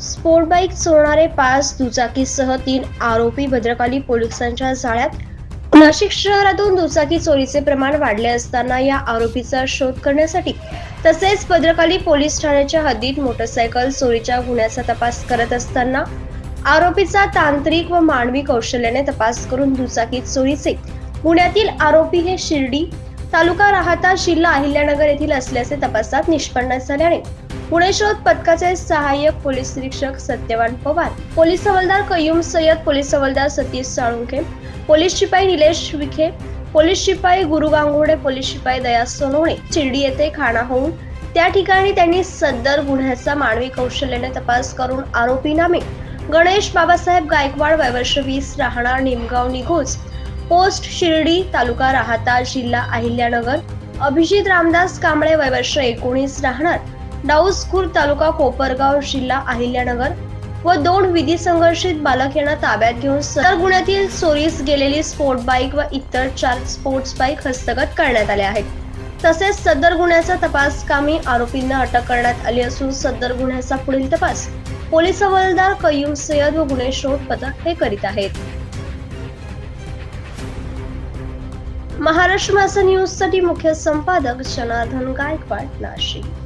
Sport bike चोरणारे पाच दुचाकीसह तीन आरोपी भद्रकाली पोलिसांच्या जाळ्यात. नाशिक शहरातून दुचाकी चोरीचे प्रमाण वाढले असताना या आरोपीचा शोध करण्यासाठी तसेच भद्रकाली पोलीस ठाण्याच्या हद्दीत मोटरसायकल चोरीच्या गुन्ह्याचा तपास करत असताना आरोपीचा तांत्रिक व मानवी कौशल्याने तपास करून दुचाकी चोरीचे पुण्यातील आरोपी हे शिर्डी तालुका राहता जिल्हा अहिल्यानगर येथील असल्याचे तपासात निष्पन्न झाल्याने पुणे शोध पथकाचे सहाय्यक पोलीस निरीक्षक सत्यवान पवार पोलीस हवालदार कय्यूम सय्यद पोलीस हवालदार सतीश साळुंखे पोलीस शिपाई निलेश विखे पोलीस शिपाई गुरु गांगोडे पोलीस शिपाई दया सोनवणे शिर्डी येथे खाणा होऊन त्या ठिकाणी त्यांनी सदर गुन्ह्याचा मानवी कौशल्याने तपास करून आरोपी नामे गणेश बाबासाहेब गायकवाड वयवर्ष वीस राहणार निमगाव निघोज पोस्ट शिर्डी तालुका राहता जिल्हा अहिल्यानगर. अभिजित रामदास कांबळे वयवर्ष एकोणीस राहणार. डाऊसखुर तालुका कोपरगाव जिल्हा अहिल्यानगर. व दोन विधी संघर्षित बालक यांना ताब्यात घेऊन सदर गुन्ह्यातील चोरीस गेलेली स्पोर्ट बाईक व इतर चार स्पोर्ट्स बाईक हस्तगत करण्यात आल्या आहेत. तसेच सदर गुन्ह्याचा तपास कामी आरोपींना अटक करण्यात आली असून सदर गुन्ह्याचा पुढील तपास पोलीस हवालदार कयूम सय्यद व गुन्हे शोध पथक हे करीत आहेत. महाराष्ट्र मासा न्यूजसाठी मुख्य संपादक जनार्दन गायकवाड नाशिक.